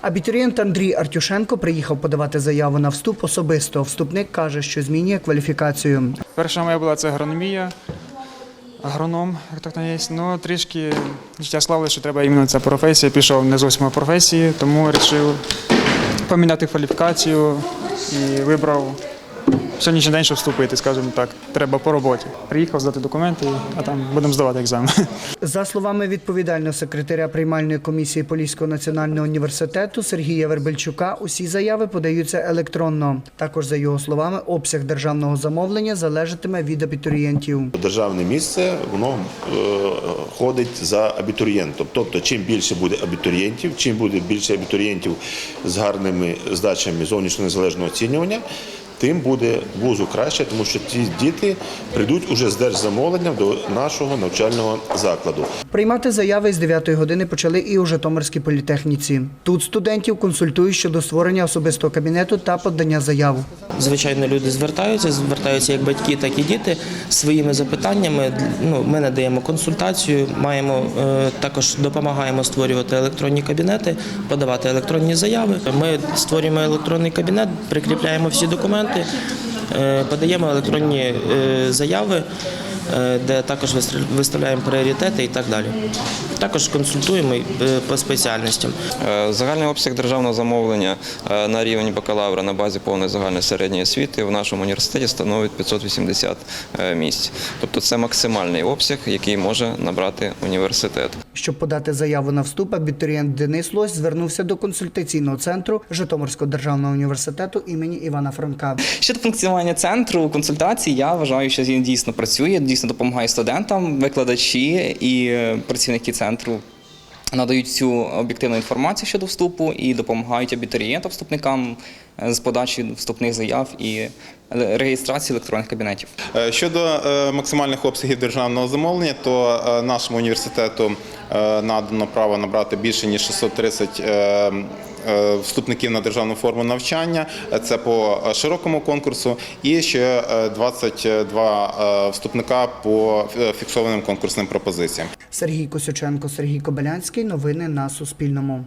Абітурієнт Андрій Артюшенко приїхав подавати заяву на вступ особисто. Вступник каже, що змінює кваліфікацію. Перша моя була це агрономія, агроном, як так не є. Ну, трішки життя склалося, що треба іменно ця професія. Пішов не зовсім по професії, тому вирішив поміняти кваліфікацію і вибрав сьогоднішній день, щоб вступити, скажімо так. Треба по роботі. Приїхав здати документи, а там будемо здавати екзамен. За словами відповідального секретаря приймальної комісії Поліського національного університету Сергія Вербельчука, усі заяви подаються електронно. Також за його словами, обсяг державного замовлення залежатиме від абітурієнтів. Державне місце воно е, ходить за абітурієнтом. Тобто, чим більше буде абітурієнтів, чим буде більше абітурієнтів з гарними здачами зовнішнього незалежного оцінювання, тим буде вузу краще, тому що ці діти прийдуть уже з держзамовленням до нашого навчального закладу. Приймати заяви з 9 години почали і у Житомирській політехніці. Тут студентів консультують щодо створення особистого кабінету та подання заяв. Звичайно, люди звертаються, звертаються як батьки, так і діти своїми запитаннями. Ну, ми надаємо консультацію, маємо е, також допомагаємо створювати електронні кабінети, подавати електронні заяви. Ми створюємо електронний кабінет, прикріпляємо всі документи, е, подаємо електронні е, заяви. Е, Де також виставляємо пріоритети і так далі. Також консультуємо е, по спеціальностям. Е, Загальний обсяг державного замовлення на рівень бакалавра на базі повної загальної середньої освіти в нашому університеті становить 580 е, місць. Тобто це максимальний обсяг, який може набрати університет. Щоб подати заяву на вступ, абітурієнт Денис Лось звернувся до консультаційного центру Житомирського державного університету імені Івана Франка. Щодо функціонування центру консультацій, я вважаю, що він дійсно працює, дійсно допомагає студентам, викладачі і е, працівники центру. Надають цю об'єктивну інформацію щодо вступу і допомагають абітурієнтам, вступникам з подачі вступних заяв і е, реєстрації електронних кабінетів. Е, Щодо е, максимальних обсягів державного замовлення, то е, нашому університету е, надано право набрати більше ніж 630 е, е, вступників на державну форму навчання. Е, Це по е, широкому конкурсу, і ще е, 22 е, вступника по е, фіксованим конкурсним пропозиціям. Сергій Косюченко, Сергій Кобилянський. Новини на Суспільному.